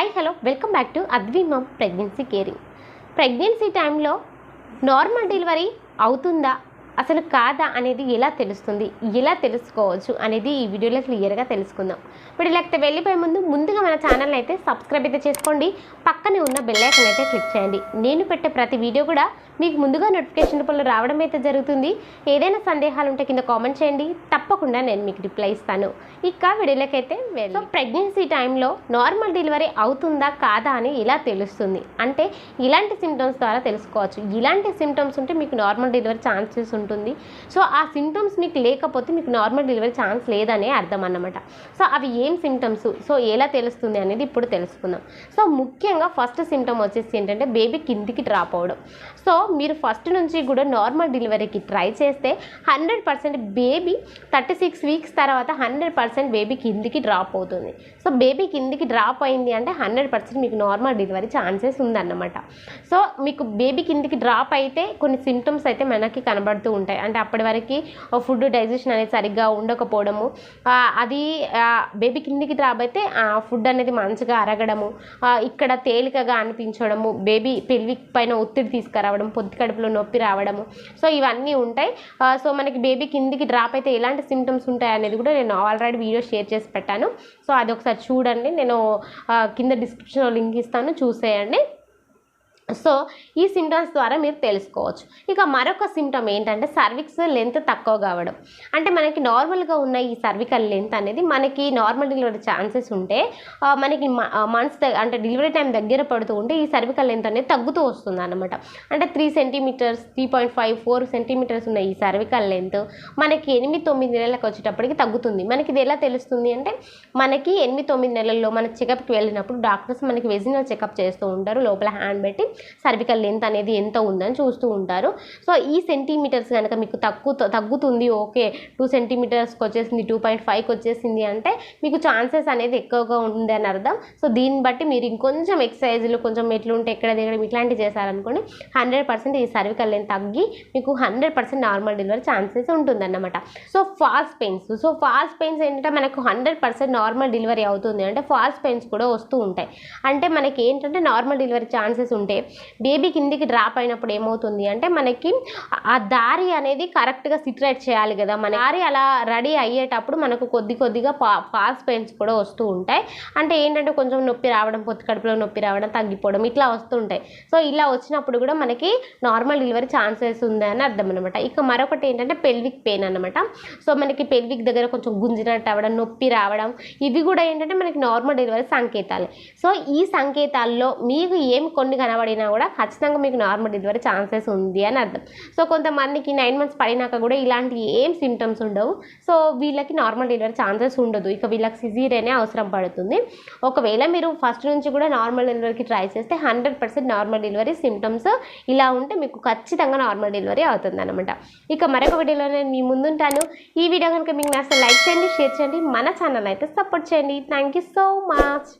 Hi hello welcome back to అద్విమమ్ pregnancy caring pregnancy టైంలో normal delivery అవుతుందా? అసలు కాదా అనేది ఎలా తెలుస్తుంది? ఎలా తెలుసుకోవచ్చు అనేది ఈ వీడియోలో క్లియర్గా తెలుసుకుందాం. ఇప్పుడు లేకపోతే వెళ్ళిపోయే ముందు ముందుగా మన ఛానల్ని అయితే సబ్స్క్రైబ్ అయితే చేసుకోండి. పక్కనే ఉన్న బెల్లైకన్ అయితే క్లిక్ చేయండి. నేను పెట్టే ప్రతి వీడియో కూడా మీకు ముందుగా నోటిఫికేషన్ రూపంలో రావడం అయితే జరుగుతుంది. ఏదైనా సందేహాలు ఉంటే కింద కామెంట్ చేయండి. తప్పకుండా నేను మీకు రిప్లై ఇస్తాను. ఇక వీడియోలకైతే సో ప్రెగ్నెన్సీ టైంలో నార్మల్ డెలివరీ అవుతుందా కాదా అని ఇలా తెలుస్తుంది. అంటే ఇలాంటి సిమ్టమ్స్ ద్వారా తెలుసుకోవచ్చు. ఇలాంటి సిమ్టమ్స్ ఉంటే మీకు నార్మల్ డెలివరీ ఛాన్సెస్ ఉంటుంది. సో ఆ సిమ్టమ్స్ మీకు లేకపోతే మీకు నార్మల్ డెలివరీ ఛాన్స్ లేదనే అర్థం అన్నమాట. సో అవి ఏం సిమ్టమ్స్ సో ఎలా తెలుస్తుంది అనేది ఇప్పుడు తెలుసుకుందాం. సో ముఖ్యంగా ఫస్ట్ సిమ్టమ్ వచ్చేసి ఏంటంటే బేబీ కిందికి డ్రాప్ అవడం సో మీరు ఫస్ట్ నుంచి కూడా నార్మల్ డెలివరీకి ట్రై చేస్తే hundred percent baby thirty six weeks తర్వాత హండ్రెడ్ పర్సెంట్ బేబీ కిందికి డ్రాప్ అవుతుంది. సో బేబీ కిందికి డ్రాప్ అయింది అంటే హండ్రెడ్ పర్సెంట్ మీకు నార్మల్ డెలివరీ ఛాన్సెస్ ఉందన్నమాట. సో మీకు బేబీ కిందికి డ్రాప్ అయితే కొన్ని సిమ్టమ్స్ అయితే మనకి కనబడుతూ ఉంటాయి. అంటే అప్పటి వరకు ఫుడ్ డైజెషన్ అనేది సరిగ్గా ఉండకపోవడము అది బేబీ కిందికి డ్రాప్ అయితే ఫుడ్ అనేది మంచిగా అరగడము ఇక్కడ తేలికగా అనిపించడము బేబీ పెల్విక్ పైన ఒత్తిడి తీసుకురావడం పొద్దు కడుపులో నొప్పి రావడము. సో ఇవన్నీ ఉంటాయి. సో మనకి బేబీ కిందికి డ్రాప్ అయితే ఎలాంటి సిమ్టమ్స్ ఉంటాయి అనేది కూడా నేను ఆల్రెడీ వీడియో షేర్ చేసి పెట్టాను. సో అది ఒకసారి చూడండి. నేను కింద డిస్క్రిప్షన్లో లింక్ ఇస్తాను. చూసేయండి. సో ఈ సిమ్టమ్స్ ద్వారా మీరు తెలుసుకోవచ్చు. ఇక మరొక సిమ్టమ్ ఏంటంటే సర్విక్స్ లెంత్ తక్కువ కావడం. అంటే మనకి నార్మల్గా ఉన్న ఈ సర్వికల్ లెంత్ అనేది మనకి నార్మల్ డెలివరీ ఛాన్సెస్ ఉంటే మనకి మంత్స్ అంటే డెలివరీ టైం దగ్గర పడుతూ ఉంటే ఈ సర్వికల్ లెంత్ అనేది తగ్గుతూ వస్తుంది అనమాట అంటే three centimetres three point five four centimetres ఉన్న ఈ సర్వికల్ లెంత్ మనకి ఎనిమిది తొమ్మిది నెలలకు వచ్చేటప్పటికి తగ్గుతుంది. మనకి ఇది ఎలా తెలుస్తుంది అంటే మనకి ఎనిమిది తొమ్మిది నెలల్లో మన చెకప్కి వెళ్ళినప్పుడు డాక్టర్స్ మనకి వెజినల్ చెకప్ చేస్తూ ఉంటారు. లోపల హ్యాండ్ పెట్టి సర్వికల్ లెంత్ అనేది ఎంత ఉందని చూస్తూ ఉంటారు. సో ఈ సెంటీమీటర్స్ కనుక మీకు తగ్గు తగ్గుతుంది ఓకే టూ సెంటీమీటర్స్కి వచ్చేసింది టూ పాయింట్ ఫైవ్కి వచ్చేసింది అంటే మీకు ఛాన్సెస్ అనేది ఎక్కువగా ఉంది అని అర్థం. సో దీన్ని బట్టి మీరు ఇంకొంచెం ఎక్సర్సైజ్లు కొంచెం ఎట్లుంటే ఎక్కడ దిగడం ఇట్లాంటివి చేశారనుకోండి హండ్రెడ్ పర్సెంట్ ఈ సర్వికల్ లెంత్ తగ్గి మీకు hundred percent normal delivery chances ఉంటుందన్నమాట. So false pains so false pains ఏంటంటే మనకు హండ్రెడ్ పర్సెంట్ నార్మల్ డెలివరీ అవుతుంది అంటే ఫాల్స్ పెయిన్స్ కూడా వస్తూ ఉంటాయి. అంటే మనకి ఏంటంటే నార్మల్ డెలివరీ ఛాన్సెస్ ఉంటే బేబీ కిందికి డ్రాప్ అయినప్పుడు ఏమవుతుంది అంటే మనకి ఆ దారి అనేది కరెక్ట్గా సిట్రేట్ చేయాలి కదా. మన దారి అలా రెడీ అయ్యేటప్పుడు మనకు కొద్ది కొద్దిగా పా ఫాల్స్ పెయిన్స్ కూడా వస్తూ ఉంటాయి. అంటే ఏంటంటే కొంచెం నొప్పి రావడం పొత్తి కడుపులో నొప్పి రావడం తగ్గిపోవడం ఇట్లా వస్తుంటాయి సో ఇలా వచ్చినప్పుడు కూడా మనకి నార్మల్ డెలివరీ ఛాన్సెస్ ఉందని అర్థం అనమాట ఇక మరొకటి ఏంటంటే పెల్విక్ పెయిన్ అనమాట సో మనకి పెల్విక్ దగ్గర కొంచెం గుంజినట్టు అవ్వడం నొప్పి రావడం ఇవి కూడా ఏంటంటే మనకి నార్మల్ డెలివరీ సంకేతాలు. సో ఈ సంకేతాల్లో మీకు ఏం కొన్ని కనబడిన కూడా ఖచ్చితంగా మీకు నార్మల్ డెలివరీ ఛాన్సెస్ ఉంది అని అర్థం. సో కొంతమందికి నైన్ మంత్స్ పడినాక కూడా ఇలాంటి ఏం సిమ్టమ్స్ ఉండవు. సో వీళ్ళకి నార్మల్ డెలివరీ ఛాన్సెస్ ఉండదు. ఇక వీళ్ళకి సిజీరేనే అవసరం పడుతుంది. ఒకవేళ మీరు ఫస్ట్ నుంచి కూడా నార్మల్ డెలివరీకి ట్రై చేస్తే hundred percent normal delivery symptoms ఇలా ఉంటే మీకు ఖచ్చితంగా నార్మల్ డెలివరీ అవుతుంది అనమాట ఇక మరొక వీడియోలో నేను మీ ముందుంటాను. ఈ వీడియో కనుక మీకు నచ్చితే లైక్ చేయండి షేర్ చేయండి. మన ఛానల్ అయితే సపోర్ట్ చేయండి. Thank you so much